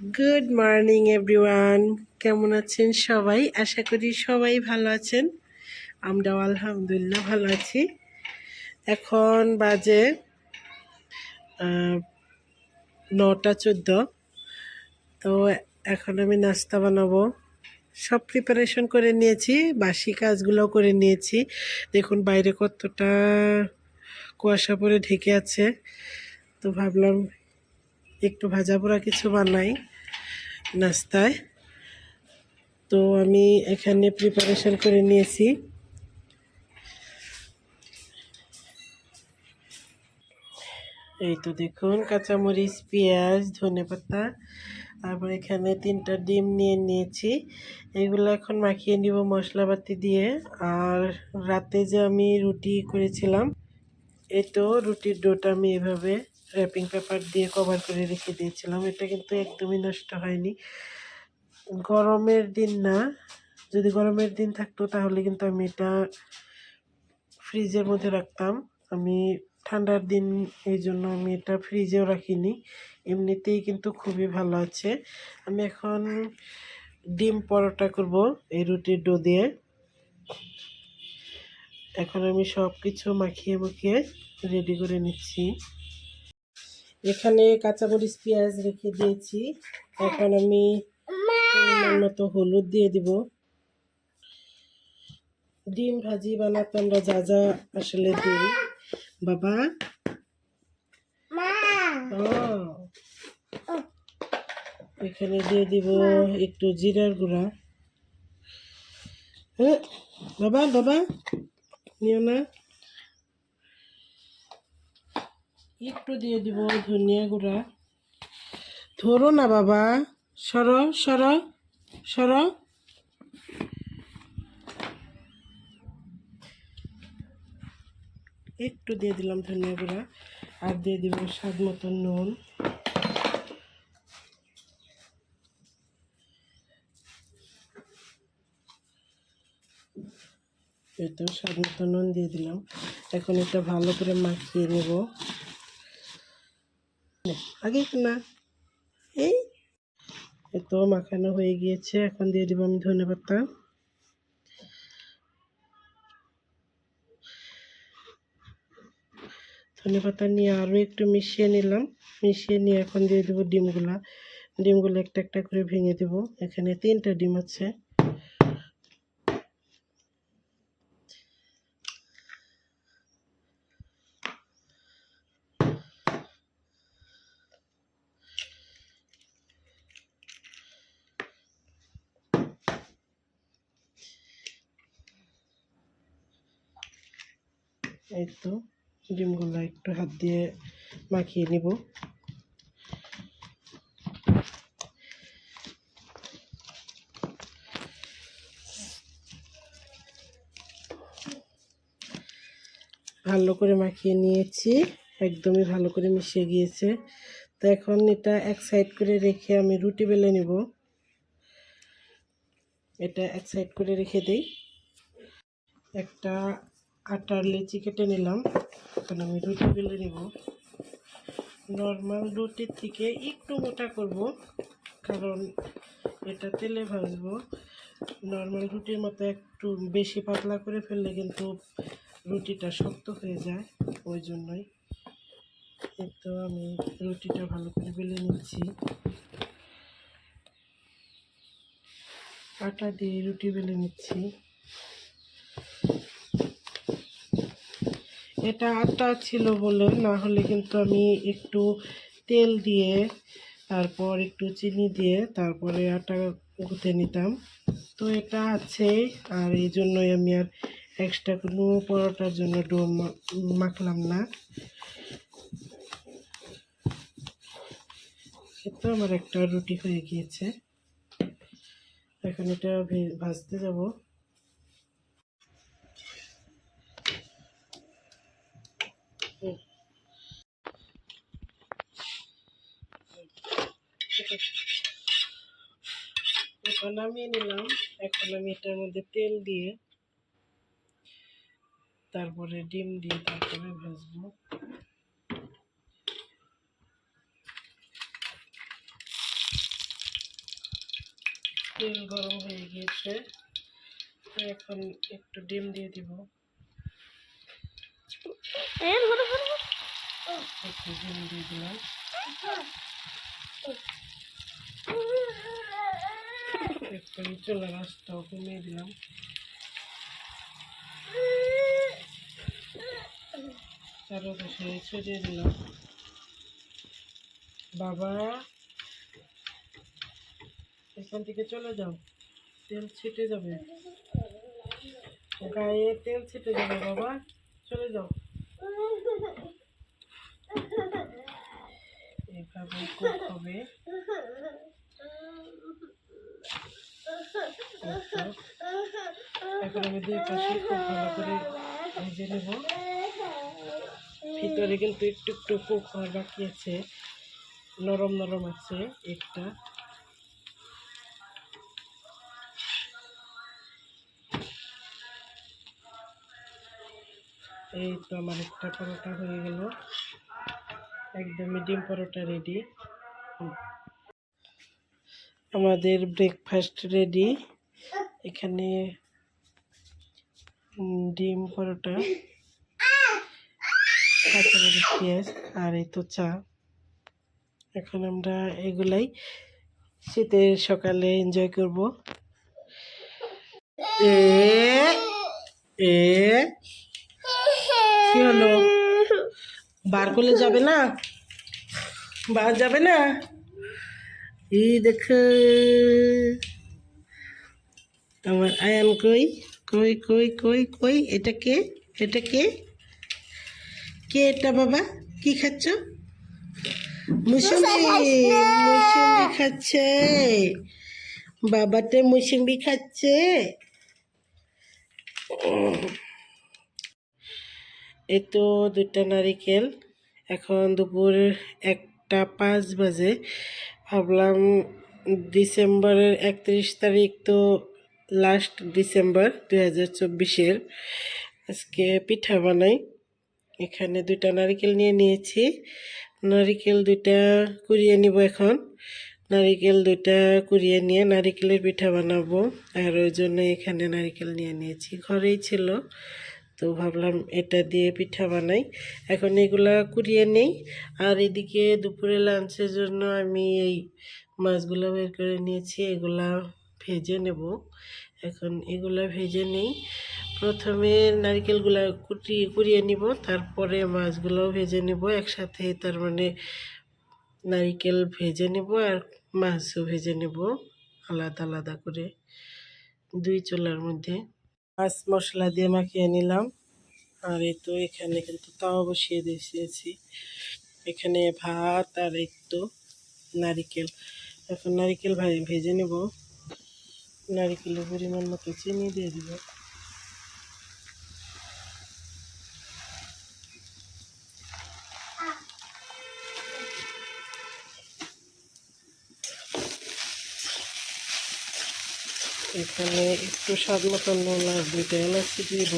Good morning everyone কেমন আছেন সবাই? আশা করি সবাই ভালো আছেন। আমরাও আলহামদুলিল্লাহ ভালো আছি। এখন বাজে নটা চোদ্দ। তো এখন আমি নাস্তা বানাবো। সব প্রিপারেশন করে নিয়েছি, বাসি কাজগুলো করে নিয়েছি। দেখুন বাইরে কতটা কুয়াশা পরে ঢেকে আছে। তো ভাবলাম একটু ভাজা পোড়া কিছু বানাই। নাস্তায়। তো আমি এখানে প্রিপারেশন করে নিয়েছি। এই তো দেখুন, কাঁচামরিচ, পেঁয়াজ ধনেপাতা তারপর এখানে তিনটা ডিম নিয়ে নিয়েছি। এগুলো এখন মাখিয়ে নিব মশলাপাতি দিয়ে। আর রাতে যে আমি রুটি করেছিলাম এই তো রুটির ডোটা আমি এভাবে র্যাপিং পেপার দিয়ে কভার করে রেখে দিয়েছিলাম। এটা কিন্তু একদমই নষ্ট হয়নি। গরমের দিন না। যদি গরমের দিন থাকতো তাহলে কিন্তু আমি এটা ফ্রিজের মধ্যে রাখতাম। আমি ঠান্ডার দিন এই জন্য আমি এটা ফ্রিজেও রাখিনি। এমনিতেই কিন্তু খুবই ভালো আছে। আমি এখন ডিম পরোটা করব এই রুটির ডো দিয়ে। এখন আমি সব কিছু মাখিয়ে মাখিয়ে রেডি করে নিচ্ছি। এখানে কাঁচামরিচ পেঁয়াজ রেখে দিয়েছি। এখন আমি মতো হলুদ দিয়ে দিব। ডিম ভাজি বানাতে আমরা যা যা আসলে দিই। বাবা? এখানে দিয়ে দিব একটু জিরার গুঁড়া। হ্যাঁ বাবা বাবা নিও না। একটু দিয়ে দিব ধনিয়া গুঁড়া। ধরো না বাবা। সর সর সর। একটু দিয়ে দিলাম ধনিয়া গুঁড়া আর দিয়ে দিব স্বাদ মতো নুন। এতো স্বাদ মতো নুন দিয়ে দিলাম। এখন এটা ভালো করে মাখিয়ে নেব। নে, আগে না। এই এতো মাখানো হয়ে গিয়েছে এখন দিয়ে দিব আমি ধনে পাতা ধনে পাতা নিয়ে আরও একটু মিশিয়ে নিলাম। মিশিয়ে নিয়ে এখন দিয়ে দেবো ডিমগুলা। ডিমগুলো একটা একটা করে ভেঙে দেবো। এখানে তিনটা ডিম আছে এই তো ডিমগুলো একটু হাত দিয়ে মাখিয়ে নিব। ভালো করে মাখিয়ে নিয়েছি, একদমই ভালো করে মিশিয়ে গিয়েছে। তো এখন এটা এক সাইড করে রেখে আমি রুটি বেলে নিব। এটা এক সাইড করে রেখে দিই। একটা আটার লেচি কেটে নিলাম। এখন আমি রুটি বেলে নেব। নর্মাল রুটির থেকে একটু মোটা করব, কারণ এটা তেলে ভাজবো। নর্মাল রুটির মতো একটু বেশি পাতলা করে ফেললে কিন্তু রুটিটা শক্ত হয়ে যায়, ওই জন্যই। তো আমি রুটিটা ভালো করে বেলে নিচ্ছি। আটা দিয়ে রুটি বেলে নিচ্ছি। এটা আটা ছিল বলে, না হলে কিন্তু আমি একটু তেল দিয়ে, তারপর একটু চিনি দিয়ে তারপরে আটা গুঁথে নিতাম। তো এটা আছে, আর এই জন্যই আমি আর এক্সট্রা কোনো পরোটার জন্য ডো মাখলাম না। তো আমার একটা রুটি হয়ে গিয়েছে। এখন এটা ভাজতে যাব। এটা নামিয়ে নিলাম। এখন আমি এটার মধ্যে তেল দিয়ে তারপরে ডিম দিয়ে তারপরে ভাজবো। তেল গরম হয়ে গিয়েছে। এখন একটু ডিম দিয়ে দিব। একটু ডিম দিয়ে দিলাম। একটু চলে রাস্তাও কমিয়ে দিলাম। চারপাশে ছড়িয়ে দিলাম। বাবা, এখান থেকে চলে যাও। তেল ছিটে যাবে। গায়ে তেল ছিটে যাবে, বাবা। চলে যাও। এইভাবে কুক হবে একটু। এখন খুব ভালো করে ভেজে ভিতরে কিন্তু একটু একটু কুক বাকি আছে। নরম নরম আছে একটা। এই তো আমার একটা পরোটা হয়ে গেল। একদম মিডিয়াম পরোটা রেডি আমাদের ব্রেকফাস্ট রেডি এখানে ডিম, পরোটা, কাঁচামরিচ, পেঁয়াজ আর এই তো চা। এখন আমরা এগুলাই শীতের সকালে এনজয় করব। এ এ, কি হলো? বার করলে যাবে না? বার যাবে না? এই দেখো। আমার আয়ান কই? কই কই কই কই? এটা কে? এটা কে? কে এটা বাবা? কি খাচ্ছ? মুসুম্বি মুসুম্বি খাচ্ছে। বাবাতে মুসুম্বি খাচ্ছে। এই তো দুটা নারিকেল। এখন দুপুর একটা পাঁচ বাজে। ভাবলাম ডিসেম্বরের একত্রিশ তারিখ, তো লাস্ট ডিসেম্বর দু হাজার চব্বিশের। আজকে পিঠা বানাই। এখানে দুটা নারিকেল নিয়ে নিয়েছি। নারিকেল দুইটা কুড়িয়ে নিব এখন। নারিকেল দুইটা কুড়িয়ে নিয়ে নারিকেলের পিঠা বানাবো। আর ওই জন্য এখানে নারিকেল নিয়ে নিয়েছি। ঘরেই ছিল। তো ভাবলাম এটা দিয়ে পিঠা বানাই। এখন এগুলা কুড়িয়ে নেই। আর এদিকে দুপুরে লাঞ্চের জন্য আমি এই মাছগুলো বের করে নিয়েছি। এগুলা ভেজে নেব। এখন এগুলা ভেজে নেই। প্রথমে নারকেলগুলা কুটি, কুড়িয়ে নিব, তারপরে মাছগুলোও ভেজে নেব একসাথে, তার মানে নারিকেল ভেজে নেব আর মাছও ভেজে নেব আলাদা আলাদা করে দুই চুলার মধ্যে। মাছ মশলা দিয়ে মাখিয়ে নিলাম। আর এই তো এখানে কিন্তু তাও বসিয়ে দিয়েছি। এখানে ভাত আর তো নারিকেল। এখন নারিকেল ভেজে নেব। নারিকেলের পরিমাণ মতো চিনি দিয়ে দিব। এখানে একটু স্বাদ মতো নুন আর দুইটা এলাচি দিব।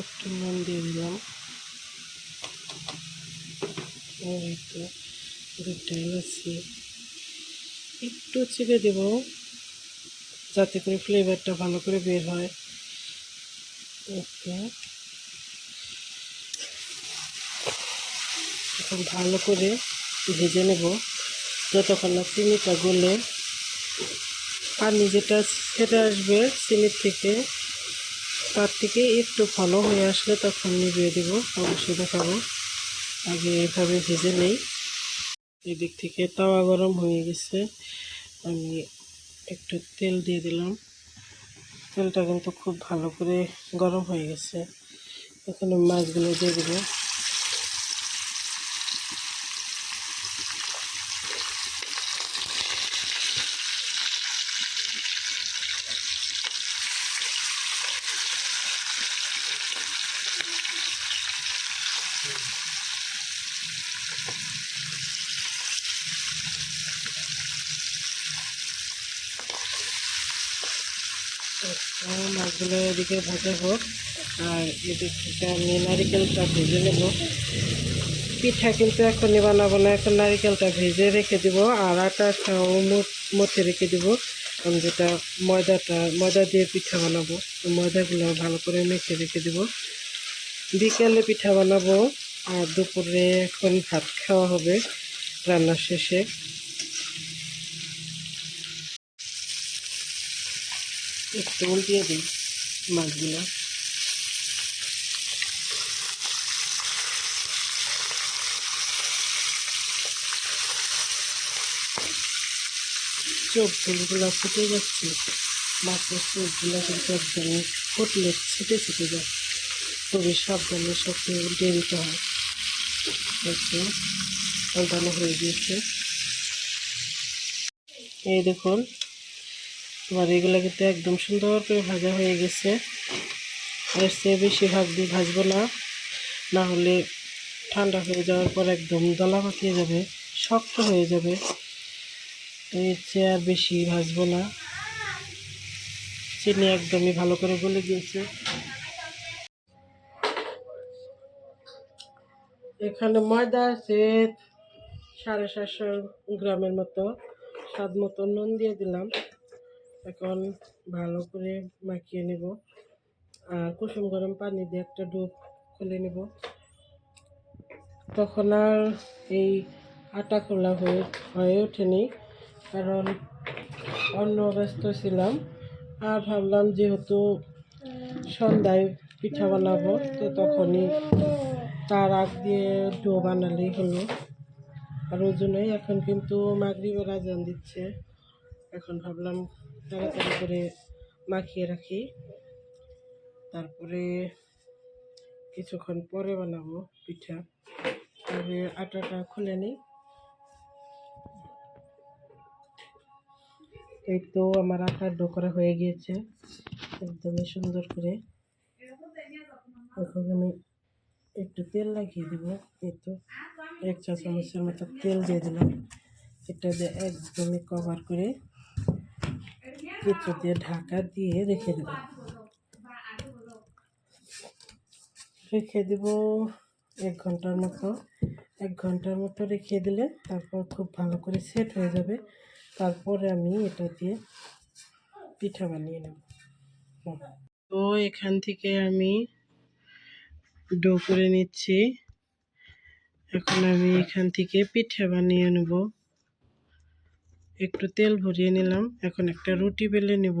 একটু নুন দিয়ে দিলাম। দুইটা এলাচি। একটু চিড়ে দেব, যাতে করে ফ্লেভারটা ভালো করে বের হয়। ওকে। এখন ভালো করে ভেজে নেব। যতক্ষণ না চিনিটা গলে পানি যেটা ছেড়ে আসবে চিনির থেকে, তার থেকে একটু ভালো হয়ে আসলে তখন নিভিয়ে দেবো। অবশ্যই দেখাবো। আগে এভাবে ভেজে নেই। এদিক থেকে তাওয়া গরম হয়ে গেছে। আমি একটু তেল দিয়ে দিলাম। তেলটা কিন্তু খুব ভালো করে গরম হয়ে গেছে। এখানে মাছগুলো দিয়ে দেবো। মাছগুলো এদিকে ভাজা হোক, আর এদিক থেকে আমি নারিকেলটা ভেজে নেব। পিঠা কিন্তু এখনই বানাবো না, এখন নারিকেলটা ভেজে রেখে দিব, আর আটাটাও মধ্যে রেখে দিব। যেটা ময়দাটা, ময়দা দিয়ে পিঠা বানাবো ময়দাগুলো ভালো করে মেখে রেখে দিব। বিকেলে পিঠা বানাবো, আর দুপুরে এখন ভাত খাওয়া হবে রান্নার শেষে। একটু উল্টিয়ে দিই মাছগুলো। চোখ ফুলগুলো ফুটে যাচ্ছে। মাছের চোখগুলো কিন্তু একদম ফুটলে ছিটে ছিটে যায়। খুবই সাবধানে সবকে উল্টিয়ে দিতে হয়। পাল্টানো হয়ে গিয়েছে। এই দেখুন এবার এগুলো কিন্তু একদম সুন্দর করে ভাজা হয়ে গেছে। এর চেয়ে বেশি ভাগ দিয়ে ভাজবো না। না হলে ঠান্ডা হয়ে যাওয়ার পর একদম দলা পাকিয়ে যাবে, শক্ত হয়ে যাবে। এর চেয়ে আর বেশি ভাজবো না। চিনি একদমই ভালো করে গলে গিয়েছে। এখানে ময়দা আছে সাড়ে সাতশো গ্রামের মতো, স্বাদ মতো নুন দিয়ে দিলাম। এখন ভালো করে মাখিয়ে নেব। আর কুসুম গরম পানি দিয়ে একটা ডুব খুলে নেব। তখন আর এই আটা খোলা হয়ে হয়ে ওঠেনি। কারণ অন্য ব্যস্ত ছিলাম। আর ভাবলাম যেহেতু সন্ধ্যায় পিঠা বানাবো, তো তখনই তার আগ দিয়ে ডো বানালেই হলো। আর ওই জন্যই এখন কিন্তু মাগরিবের আজান দিচ্ছে। এখন ভাবলাম তাড়াতাড়ি করে মাখিয়ে রাখি। তারপরে কিছুক্ষণ পরে বানাবো পিঠা। তবে আটাটা খুলে নিই। এই তো আমার আটার ডো হয়ে গিয়েছে, একদমই সুন্দর করে। এখন আমি একটু তেল লাগিয়ে দিব, এই তো এক চা চামচের মতো তেল দিয়ে দিলাম। এটা দিয়ে একদমই কভার করে কিছু দিয়ে ঢাকা দিয়ে রেখে দেব। রেখে দেব এক ঘণ্টার মতো। এক ঘণ্টার মতো রেখে দিলে তারপর খুব ভালো করে সেট হয়ে যাবে। তারপরে আমি এটা দিয়ে পিঠা বানিয়ে নেব। তো এখান থেকে আমি ডো করে নিচ্ছি। এখন আমি এখান থেকে পিঠা বানিয়ে নেব। একটু তেল ভরিয়ে নিলাম। এখন একটা রুটি বেলে নেব।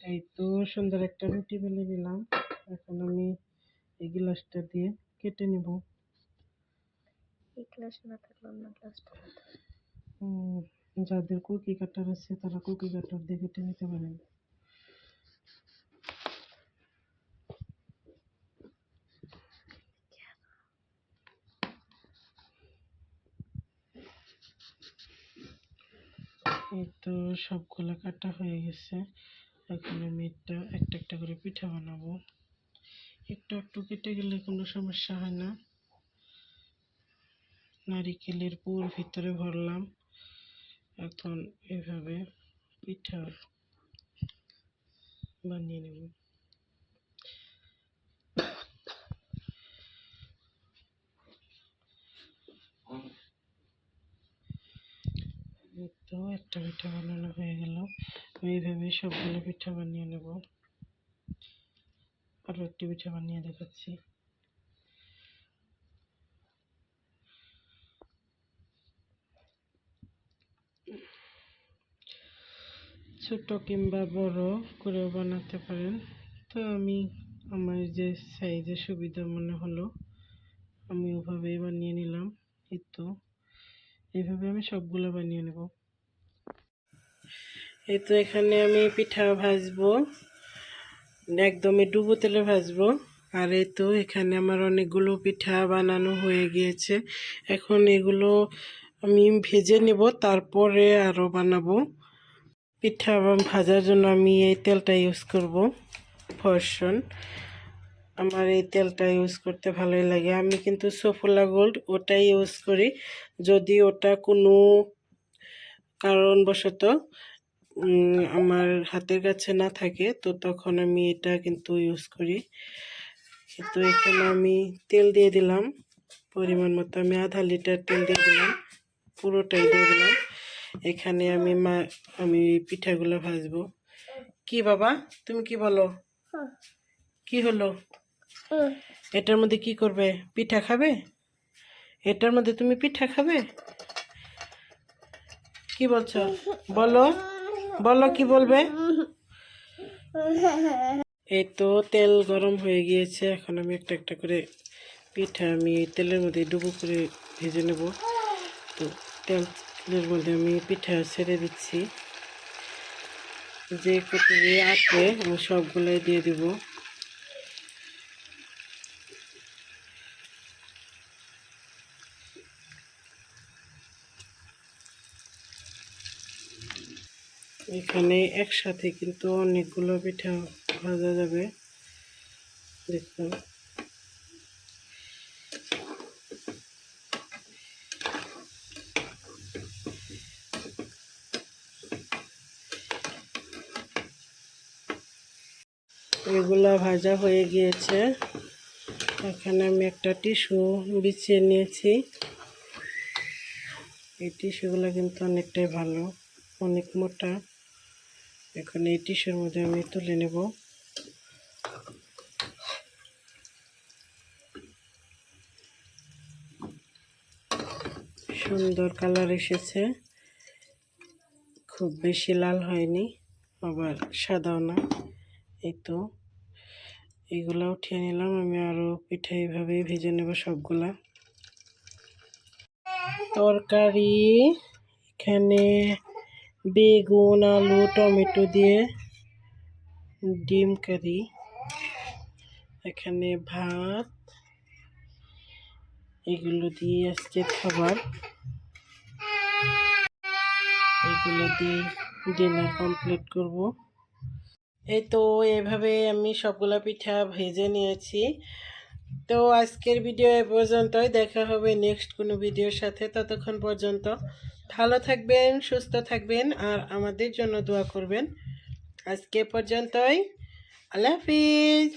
এই তো সুন্দর একটা রুটি বেলে নিলাম। এখন আমি এই গ্লাসটা দিয়ে কেটে নেব। যাদের কুকি কাটার আছে তারা কুকি কাটার দিয়ে কেটে নিতে পারেন এই তো সবগুলো কাটা হয়ে গেছে। এখন আমি একটা একটা একটা করে পিঠা বানাবো। একটু একটু কেটে গেলে কোনো সমস্যা হয় না। নারিকেলের পুর ভিতরে ভরলাম। এখন এভাবে পিঠা বানিয়ে নেব এই তো একটা পিঠা বানানো হয়ে গেল। আমি এইভাবে সবগুলো পিঠা বানিয়ে নেব। আরও একটি পিঠা বানিয়ে দেখাচ্ছি। ছোট কিংবা বড় করেও বানাতে পারেন। তো আমি আমার যে সাইজে সুবিধা মনে হলো, আমি ওভাবেই বানিয়ে নিলাম। এই তো এইভাবে আমি সবগুলো বানিয়ে নেব। এই তো এখানে আমি পিঠা ভাজবো। একদমই ডুবো তেলে ভাজবো। আর এই তো এখানে আমার অনেকগুলো পিঠা বানানো হয়ে গিয়েছে। এখন এগুলো আমি ভেজে নেব, তারপরে আরও বানাবো। পিঠা ভাজার জন্য আমি এই তেলটা ইউজ করব ফরসন আমার এই তেলটা ইউজ করতে ভালোই লাগে। আমি কিন্তু সফুলা গোল্ড ওটাই ইউজ করি। যদি ওটা কোনো কারণবশত আমার হাতের কাছে না থাকে তো তখন আমি এটা কিন্তু ইউজ করি। তো এখানে আমি তেল দিয়ে দিলাম। পরিমাণ মতো আমি আধা লিটার তেল দিয়ে দিলাম। পুরোটাই দিয়ে দিলাম। এখানে আমি মা আমি পিঠাগুলো ভাজবো। কি বাবা? তুমি কি বলো? কি হলো? এটার মধ্যে কি করবে? পিঠা খাবে? এটার মধ্যে তুমি পিঠা খাবে? কি বলছো? বলো। বলো কি বলবে? এই তো তেল গরম হয়ে গিয়েছে। এখন আমি একটা একটা করে পিঠা আমি তেলের মধ্যে ডুবো করে ভেজে নেব। তো তেলের মধ্যে আমি পিঠা ছেড়ে দিচ্ছি। যে কটুরি আছে, আমি সবগুলোই দিয়ে দিব। এখানে একসাথে কিন্তু অনেকগুলো পিঠা ভাজা যাবে। দেখুন। এগুলা ভাজা হয়ে গিয়েছে। এখানে আমি একটা টিস্যু বিছিয়ে নিয়েছি। এই টিস্যুগুলো কিন্তু অনেকটাই ভালো, অনেক মোটা। এখন এই টিস্যুর মধ্যে আমি তুলে নেব। সুন্দর কালার এসেছে। খুব বেশি লাল হয়নি, আবার সাদাও না। এই তো, এগুলো উঠিয়ে নিলাম, আমি আরও পিঠা এইভাবেই ভেজে নেব সবগুলা। তরকারি এখানে বেগুন, আলু, টমেটো দিয়ে ডিম কারি। এখানে ভাত, এগুলো দিয়ে আসছে খাবার। এগুলো দিয়ে ডিনার কমপ্লিট করব। এই তো, এভাবে আমি সবগুলা পিঠা ভেজে নিয়েছি। তো আজকের ভিডিও এ পর্যন্তই। দেখা হবে নেক্সট কোনো ভিডিওর সাথে। ততক্ষণ পর্যন্ত ভালো থাকবেন, সুস্থ থাকবেন আর আমাদের জন্য দোয়া করবেন। আজকে পর্যন্তই। আল্লাহ হাফিজ।